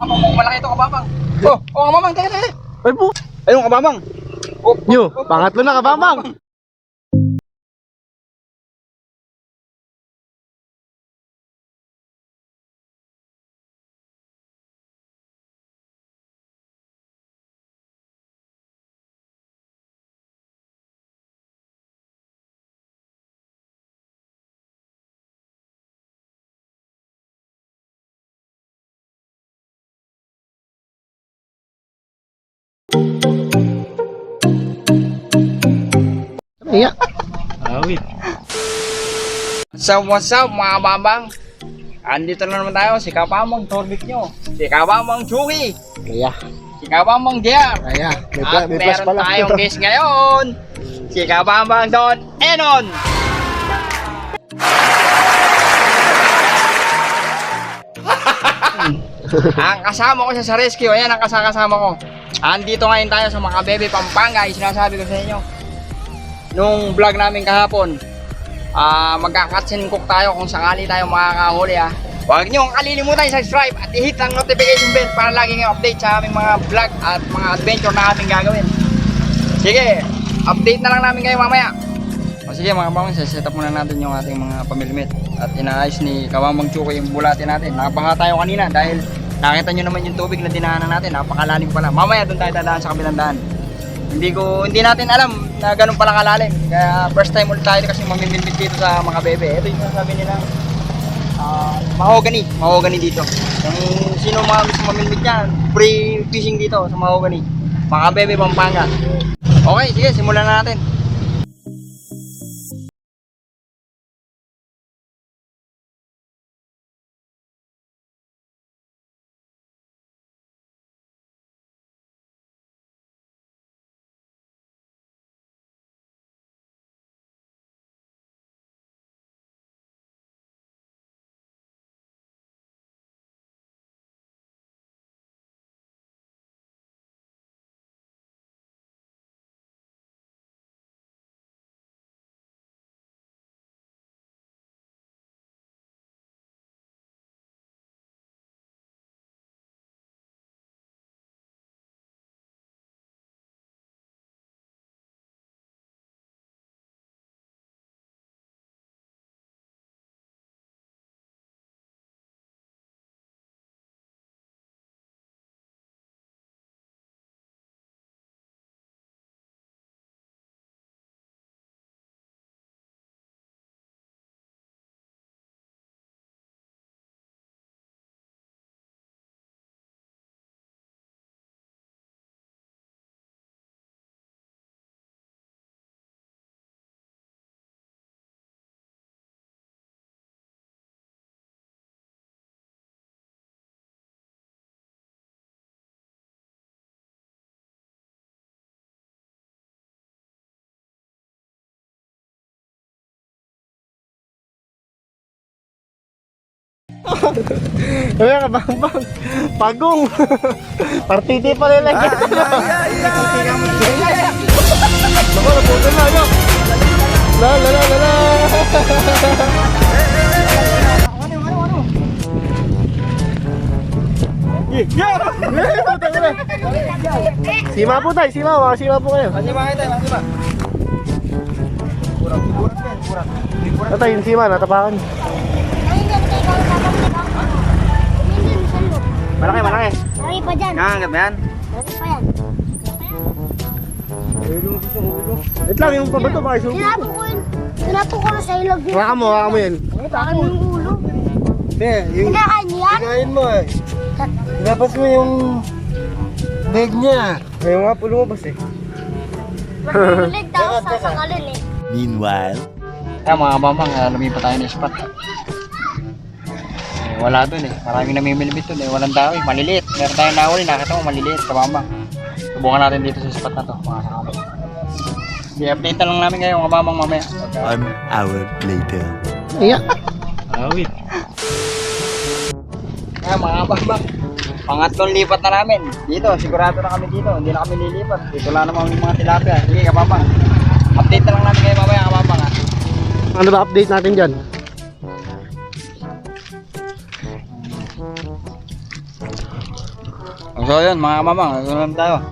Kababang, malaki ito kababang. Oh, oh kababang, teka, teka. Ay po. Ayun kababang. Oh, Yo, pangatlo na kabamang. Iya. Awit. So, what's up mga babang? Andito na naman tayo, si Kabamang Torbik nyo. Si Kabamang Chuki. Kaya. Si Kabamang JR. Kaya. May, At may plus meron pala. tayong guest ngayon. Si Kabamang Don Enon. ang kasama ko siya sa rescue, ayan ang kasama ko. Andito ngayon tayo sa Makabebe, Pampanga, yung sinasabi ko sa inyo. Nung vlog namin kahapon, ah magka-cutscene cook tayo kung sakali tayo makakahuli ah. Huwag niyong kalilimutan i-subscribe at i-hit ang notification bell para lagi kayong update sa aming mga vlog at mga adventure na aming gagawin. Sige, update na lang namin kayo mamaya. O sige mga kapamang, set up muna natin yung ating mga pamilmit at inaayos ni Kawamang Chuko yung bulate natin. Nakabaha tayo kanina dahil nakita nyo naman yung tubig na dinaanan natin, napakalalim pala. Mamaya doon tayo dadaan sa kabilang daan. Hindi ko hindi natin alam na ganun pala kalalim. Kaya first time ulit tayo kasi mamimilmit dito sa mga bebe. Ito yung sinasabi nila ah, mahogany, mahogany dito. Yung sino mga gusto mamilmit niyan, free fishing dito sa mahogany. Mga bebe Pampanga. Okay, sige, simulan na natin. Kaya kabamang. Pagong. Partiti pa nila. Ako, naputo na. Ano? La la la la la. Sima po tayo, sima, mga sima po kayo. Tayo, kasi ba? Kurang, kurang kurang. Yung sima, natapakan. Malaki, malaki. Lagi pa dyan. Nangangat ba yan? Lagi pa yan. Wait lang, yung pabato, baka isubo. Sinapo ko yun. Sinapo ko na sa ilog yun. Hawakan mo, hawakan mo yan. Bakit yung ulo? Hindi, Kinakain niya yan? Kain mo eh. Dapat mo yung leg niya. Ngayon nga po lumabas eh. Mahilig daw sa sangalin eh. Meanwhile, Kaya mga bambang, uh, lumipat tayo ng spot. Eh, wala dun eh. Maraming namimilibit dun eh. Walang tao eh. Maliliit. Meron tayong nahuli. Nakita mo maliliit. Kabambang. Subukan natin dito sa spot na to. Mga sakabay. I-update na lang namin kayo mga bambang mamaya. one hour later. Iya. Awit. Kaya mga bambang. Pangatlong lipat na namin. Dito, sigurado na kami dito. Hindi na kami lilipat. Dito lang naman yung mga tilapia. Sige, kabambang. Update na lang namin kayo mamaya, kabambang. ha? Ano ba update natin dyan? So yun mga mamang, sunod tayo.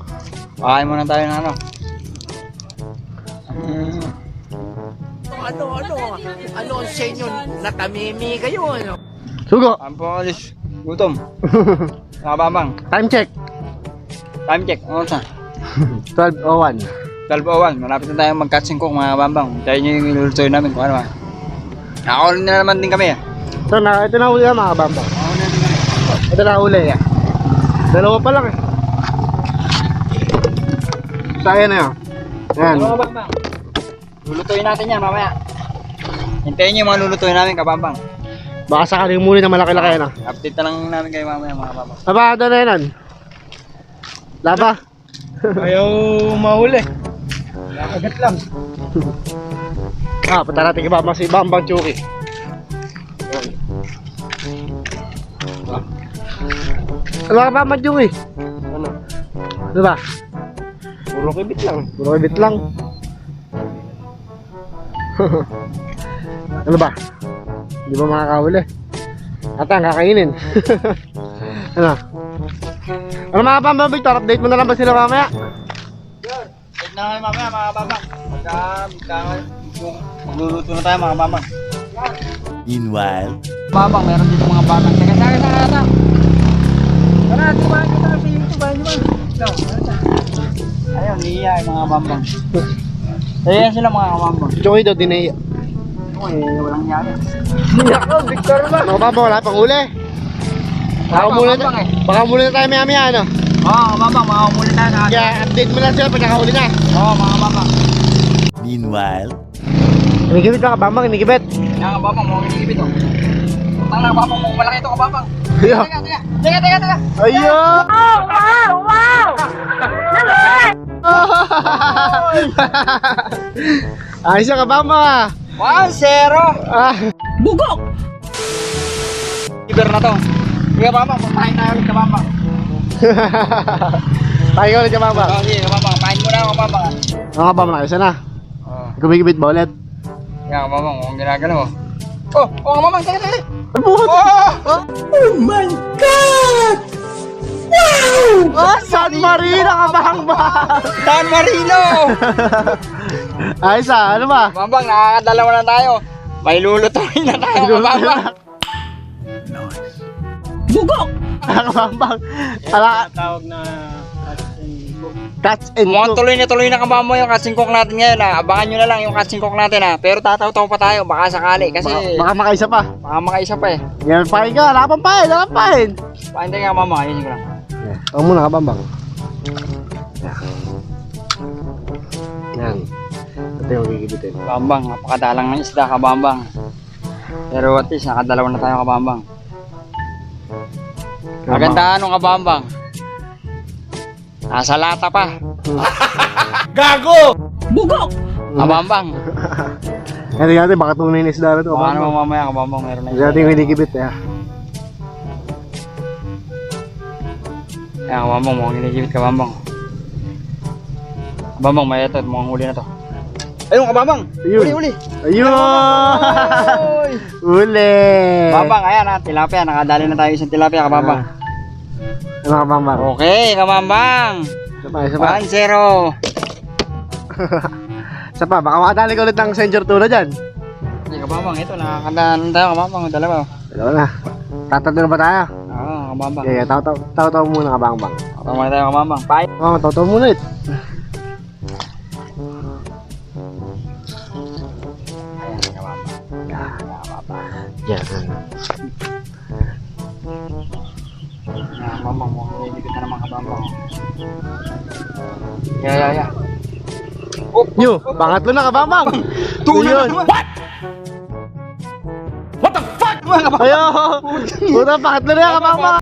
Pakain muna tayo ng ano. Mm. Ano, ano, ano ang sa inyo? Natamimi kayo, ano? Sugo. Ang pangalis, gutom. Mga mamang, Time check. time check. Ano sa? 12.01. 12.01, malapit na tayo mag-catching cook mga bambang. Tayo nyo yung ilulutoy namin kung ano ba. Nakakulit na naman din kami eh. Ito na, ito na uli na mga bamba. Ito na uli eh. Dalawa pa lang eh. Sa ayan na yun. Yan. Ano mga bambang? Lulutuin natin yan mamaya. Hintayin nyo yung mga lulutuin namin kabambang. Baka sakaling muli na malaki-laki na. Update na lang namin kayo mamaya mga bambang. Aba, ano na yun? Laba. Ayaw mahuli. Agad lang. Ah, punta natin kay Bambang si Bambang Chuki. Ano ka Bambang Chuki? Ano? Ano ba? Puro kibit lang. Puro kibit lang. ano ba? Hindi ba makakahuli? Ata, ang kakainin. ano? Ano mga Bambang Victor? Update mo na lang ba sila mamaya? Update na kami mamaya mga bambang. Pagka, pagka, magluluto na tayo mga bambang. Meanwhile, Babang, meron dito mga batang. Teka, teka, teka, teka. Ayun, niya yung mga bambang. Ayan sila mga bambang. Chuki daw, dinaya. Uy, walang yaya. Ako, Victor ba? Mga Bambang, wala pang huli. Baka Wala muna, eh. baka muna na tayo maya maya, ano? Oo, mga bambang, mga sa atin. Kaya update mo lang sila pag nakahuli na. Oo, mga bambang. meanwhile, Inigibit ka, Bambang, inigibit. Yan mga bambang, mga kinigibit oh. Tang na bambang, mga malaki ito ka bambang. Ayo. Teka, teka, teka, teka, teka. Ayo! Oh, wow, wow! Ayos ka, Bambang, ah. 1-0. Ah. Iber na to. Sige bambang, pagpahin tayo ulit ka bambang. Tayo ka ulit ka, Bambang. Oo, sige ka pahin mo na ako bambang. ah. Mga Bambang, ayos na. Oo. Gumigibit ba ulit? Yan ka bambang, kung ginagano. Oh, oh nga bambang, teka, teka. Ay, buhat! Oh! Ah, San Marino ka, Bambang! Dan Marino! Ayos ah, ano ba? Bambang, nakakadalawa na tayo. May lulutuin na tayo ka bambang. Ano ka, Bambang? Ala, Tawag na catch and Mukhang cook. tuloy na tuloy na kabamo yung katsingkok natin ngayon ha. Abangan nyo na lang yung katsingkok natin ha. Pero tataw-taw pa tayo, baka sakali. Kasi Baka, baka makaisa pa. baka makaisa pa eh. Yan, pahin ka. Wala pang pahin, wala pang pahin. Pahin tayo ka mama, ayun ko lang. Ito muna ka, Bambang. Yan. Ito yung gigibitin. Bambang, napakadalang ng isda ka Bambang. Pero at least nakadalawa na tayo ka Bambang. Magandaan nung ka Bambang. Nasa lata pa. Ka Bambang. Ito natin, baka tunay na isda na ito. Baka naman mamaya ka Bambang meron na Ito natin yung hinigibit eh. Ayan ka Bambang, mukhang ginigibit ka Bambang. Ka Bambang, may ito, mukhang huli na to. Ayun ka Bambang! Ayun. Uli, uli! Ayun! Uli! Bambang, ayan ha, tilapia. Nakadali na tayo isang tilapia ka Bambang. Ano ka, Bambang? Okay, ka Bambang! Isa pa, isa pa. 1-0! Isa pa, baka makadali ka ulit ng Sanger Tuna dyan. Hindi ka Bambang, ito nakakadaan tayo ka Bambang, dalawa. Dalawa na. Tatatlo na ba tayo? Oo, ka Bambang. Okay, taw taw taw taw muna ka, Bambang. Tama tayo ka Bambang. Bye! Oo, taw taw muna ulit. Ayan, ka Bambang. Ayan, ka Bambang. Yan. Ayan, ka Bambang, mukhang nilipit na naman ka Bambang. Yeah, yeah, yeah. Yo, pangatlo na ka, Bambang. Tuna Ayun. What? What the fuck? Mga ka Bambang! Ayo! Puta, pangatlo na ka, Bambang.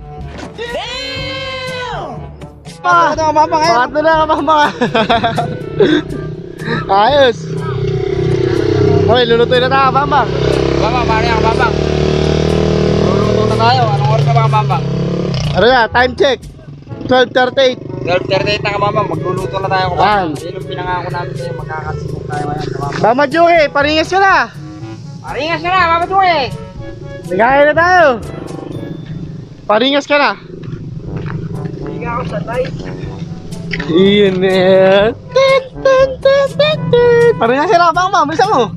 Ano ka Bambang? Ayan. Pangatlo na ka, Bambang. Ayos. Okay, lulutoy na tayo, Bambang. Bambang, pare ka Bambang. Luluto na tayo. Anong oras na ba ka Bambang? Ano na, time check. 12.38. 12.38 na ka Bambang. Magluluto na tayo. Ayan. Yun yung pinangako namin sa'yo. Magkakasibok tayo ngayon ka Bambang. Bama Juki, paringas ka na. Paringas ka na, Bambang Tuwe! Nagkaya na tayo. Paringas ka na. Hindi ka ako sanay. Iyon yan. Tin, tin, tin, tin, tin. Parang nga sila bang ma'am, isa mo.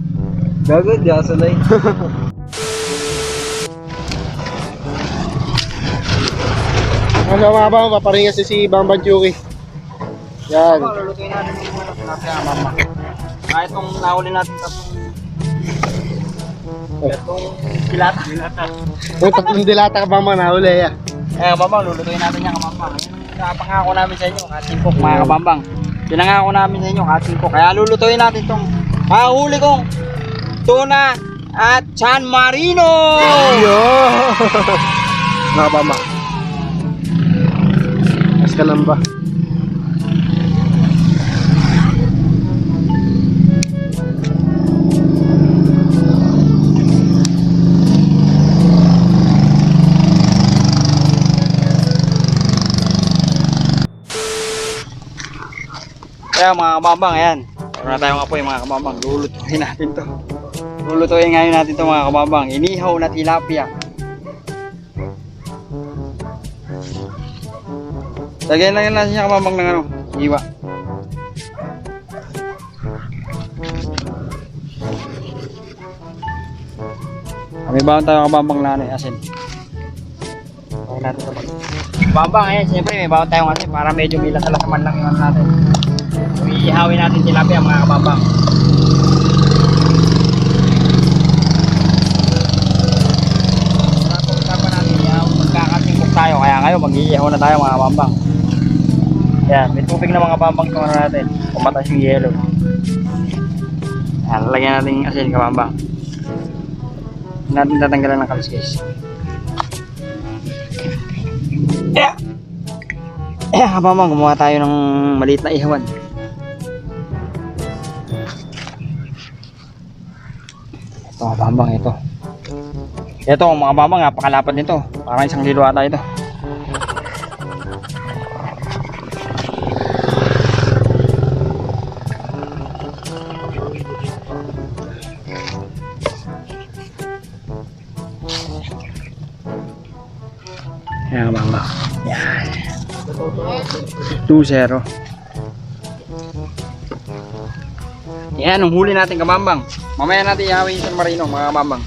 Gago, di ako sanay. Ano mga bang, paparingas si Bang Banchuki. Yan. Lulutuin natin yung mga tilapia, mama. Ah, itong nahuli natin tatlong... Itong kilata. Kilata. Yung tatlong dilata ka bang mga nahuli ya. Eh, mama, lulutuin natin yan, kamambang. Yan ang pangako namin sa inyo, kating cook, mga kabambang. Pinangako namin sa inyo, kating cook. Kaya lulutuin natin itong mahuli kong tuna at San Marino! Yo! Mga bama. Mas ka lang ba? Kaya mga kabambang, ayan. Meron na tayong apoy mga kabambang. Lulutuin natin to. Lulutuin ngayon natin to mga kabambang. Inihaw na tilapia. Lagyan lang natin siya kabambang ng ano, iwa. Kami ba tayo kabambang na ano, asin? Okay natin. Bambang, ayan, siyempre may bawang tayong asin para medyo may lasalasaman lang yung ano natin. Ihawin natin tilapia mga magkakatingkok tayo. Kaya ngayon mag-iihaw na tayo mga kabambang. Yan, may tubig na mga kabambang ito ano natin. Kumatas yung yelo. Yan, lalagyan natin yung asin kabambang. Natin tatanggalan ng kaliskis. Eh, kabambang, gumawa tayo ng maliit na ihawan. Mga bambang ito. Ito mga bambang napakalapad nito. Parang isang kilo ito. Yan mga bambang. Yan. 2-0. Yan, ang huli natin kamambang. Mamaya natin ihawin yung San Marino, mga kamambang.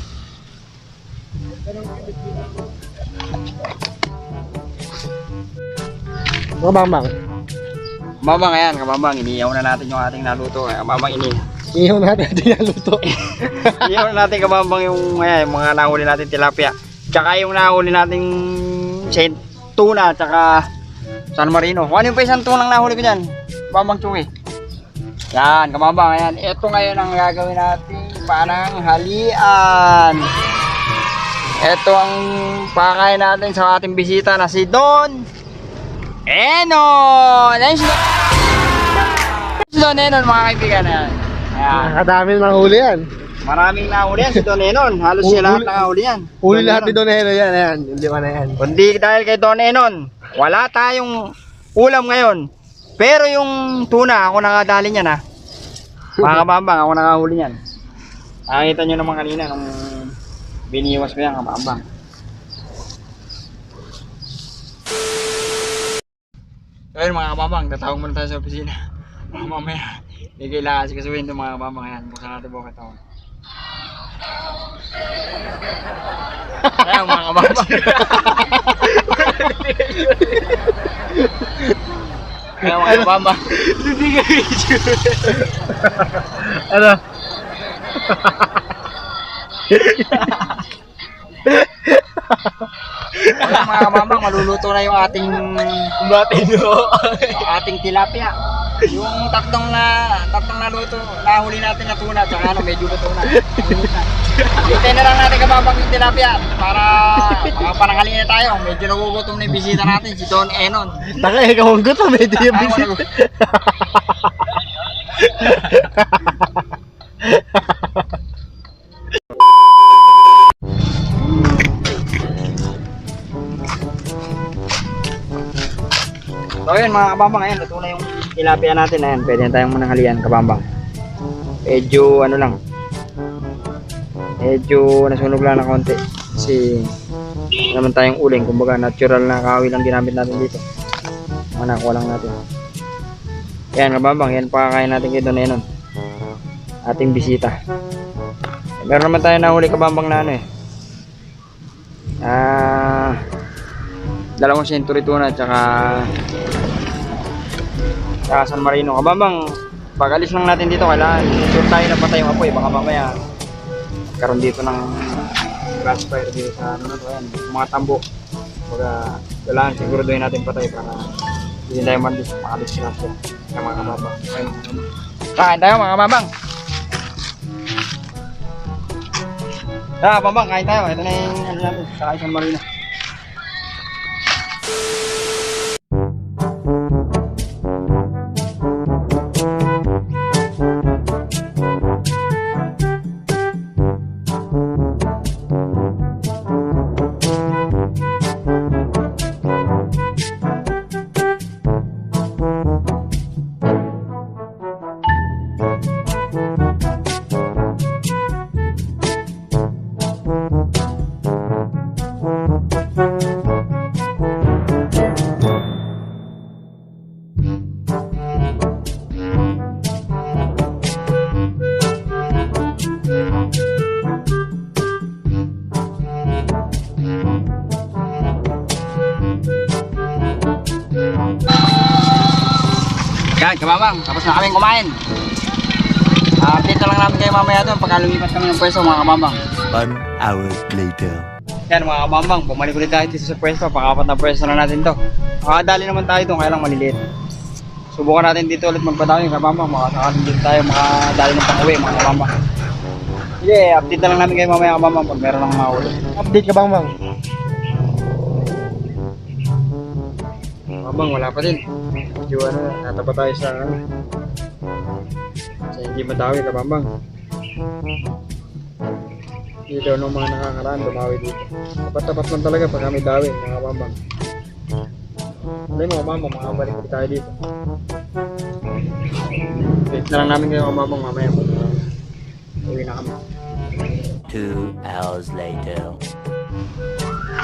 Mga bambang. Kamambang, ayan, kamambang. Iniyaw na natin yung ating naluto. Ayan, kamambang, ini. Ihaw natin ito yung luto. Iniyaw na natin kamambang yung, ayan, yung mga nahuli natin tilapia. Tsaka yung nahuli nating saint tuna, tsaka San Marino. Kung ano yung pa isang tunang nahuli ko dyan? Kamambang Chuy. Yan, kamambang, ayan. Ito ngayon ang gagawin natin parang halian. Ito ang pakain natin sa ating bisita na si Don Enon! Ayan si Don Si Don Enon, mga kaibigan. Ayan. Nakadami na huli yan. Maraming nahuli yan si Don Enon. Halos siya lahat nahuli yan. Huli Don lahat Enon. ni Donero yan. Ayan, yung lima na yan. Kundi dahil kay Don Enon, wala tayong ulam ngayon. Pero yung tuna, ako nakadali niyan ha. Mga kabambang, ako nakahuli niyan. Nakakita nyo naman kanina nung biniwas ko yan, kabambang. So yun mga kabambang, tatawag muna tayo sa opisina. Mga mamaya, may kailangan si kasuhin ito mga kabambang. Ayan, buksan natin bukas ito. Ayan mga kabambang. Ayan mga kabambang. Hindi ka video. Ano? Ayan mga kabambang, maluluto na yung ating batino. ating tilapia. Yung tatlong na tatlong naluto, nahuli natin na tuna, tsaka ano, medyo luto na. Hintayin na lang natin kababang yung tilapia para makapananghali na tayo. Medyo nagugutom na yung bisita natin, si Don Enon. Taka, ikaw ang gutom. Hindi yung Ayaw mo bisit. So yun mga kabambang, ayan, luto na yung tilapia natin. Ayan, pwede na tayong mananghalian kabambang. Medyo ano lang. Medyo nasunog lang ng konti. Kasi naman tayong uling, kumbaga natural na kahoy lang ginamit natin dito. Mga nakuha lang natin. Yan, kabambang. Yan pakakain natin kay Don Enon. Ating bisita. Meron naman tayo nahuli kabambang na ano eh. Ah, dalawang century tuna at saka San Marino. Kabambang, pag alis lang natin dito, kailangan sure tayo na patay yung apoy. Baka mamaya karon dito ng grass fire dito sa ano na to, ayan, mga tambo. Baga, kailangan siguraduhin natin patay para hindi tayo mandis, makalis natin ng mga kababang. Ayun, Kain tayo mga kababang. Ah, kababang, kain tayo. Ito na yung ano natin, sa San Marino. Kababang, tapos na kaming kumain. Ah, update na lang namin kayo mamaya doon pagka lumipat kami ng pwesto mga kababang. One hour later. Yan mga kabambang, bumalik ulit tayo dito sa pwesto. Pang-apat na pwesto na natin to. Makadali naman tayo doon, kaya lang maliliit. Subukan natin dito ulit magpadawi kabambang. Makasakaling dito tayo makadali ng pang-uwi mga kabambang. Sige, update na lang namin kayo mamaya kabambang pag meron ng mahuli. Update ka bang bang? Kabambang, wala pa din. Medyo ano, natapa tayo sa ano. Sa hindi madawi kabambang. Hindi daw nung mga nakakaraan dumawi dito. Tapat-tapat lang talaga pag kami dawi mga kabambang. Hindi mga kabambang, makabalik ulit tayo dito. Wait na lang namin kayo kabambang mamaya uwi na kami. Two hours later.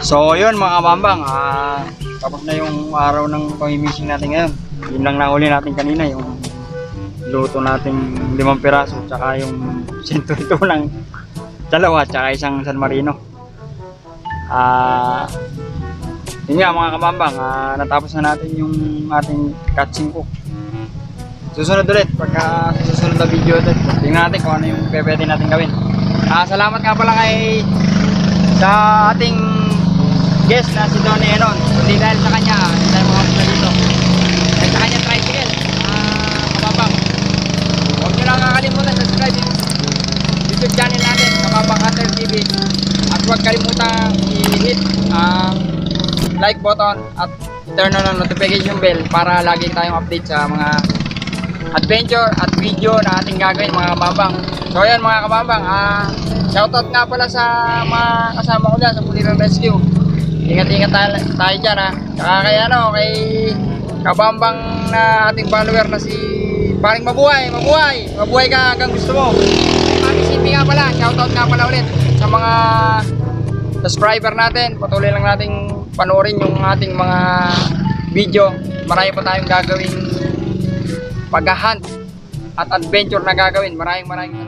So yun mga kabambang, ah, tapos na yung araw ng pamimissing natin ngayon. Yun lang nahuli natin kanina, yung luto nating limang piraso, tsaka yung century lang dalawa, tsaka isang San Marino. Ah, yun nga mga kabambang, ah, natapos na natin yung ating catching cook. Susunod ulit, pagka susunod na video ulit, tingnan natin kung ano yung pwede natin gawin. Ah, salamat nga pala kay sa ating guest na si Don Enon. Kundi dahil sa kanya, hindi tayo makapunta dito. Dahil sa kanya tricycle, ah, kababang. Huwag nyo lang kakalimutan subscribe yung YouTube channel Hunter TV. At huwag kalimutan i-hit ang like button at turn on ang notification bell para lagi tayong update sa mga adventure at video na ating gagawin mga kababang. So yan mga kababang, ah, shoutout nga pala sa mga kasama ko dyan sa Puliran Rescue. Ingat-ingat tayo, tayo dyan ha. Saka kay ano, kay kabambang na ating follower na si Paring Mabuhay, Mabuhay, Mabuhay ka hanggang gusto mo. Sipi nga pala, shoutout nga pala ulit sa mga subscriber natin. Patuloy lang nating panoorin yung ating mga video. Marami pa tayong gagawing paghahunt at adventure na gagawin. Maraming maraming